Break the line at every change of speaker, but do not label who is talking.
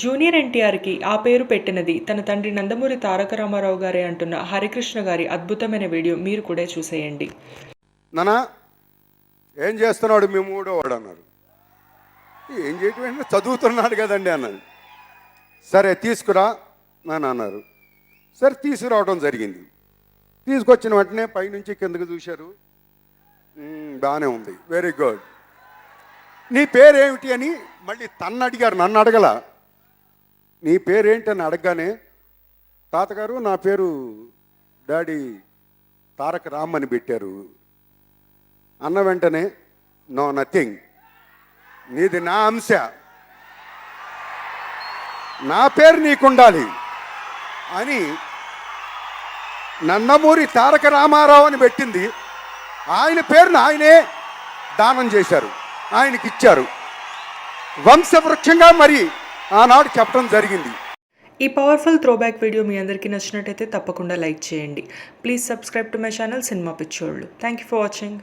Junior ఎన్టీఆర్కి ఆ పేరు పెట్టినది. తన తండ్రి నందమూరి తారక రామారావు గారే అంటున్న హరికృష్ణ గారి అద్భుతమైన వీడియో మీరు కూడా చూసేయండి.
నానా ఏం చేస్తున్నాడు మీ మూడో వాడు అన్నారు. ఏం చేయటం చదువుతున్నాడు కదండి అన్నాను సరే తీసుకురా నాన్న అన్నారు. సరే తీసుకురావడం జరిగింది. తీసుకొచ్చిన వెంటనే పైనుంచి కిందకు చూశారు. బాగానే ఉంది. వెరీ గుడ్ నీ పేరేమిటి అని మళ్ళీ తన్ను అడిగారు. నన్ను అడగల? నీ పేరేంటని అని అడగగానే తాతగారు నా పేరు డాడీ తారక రామ్ అని పెట్టారు. అన్న వెంటనే నో నథింగ్. నీది నా అంశ. నా పేరు నీకుండాలి అని నందమూరి తారక రామారావు అని పెట్టింది. ఆయన పేరును ఆయనే దానం చేశారు. ఆయనకి ఇచ్చారు వంశవృక్షంగా మరి ఆనాడు చెప్పడం జరిగింది.
ఈ పవర్ఫుల్ త్రోబ్యాక్ వీడియో మీ అందరికీ నచ్చినట్టయితే తప్పకుండా లైక్ చేయండి. Please subscribe to my channel cinema పిచ్చోళ్ళు. Thank you for watching.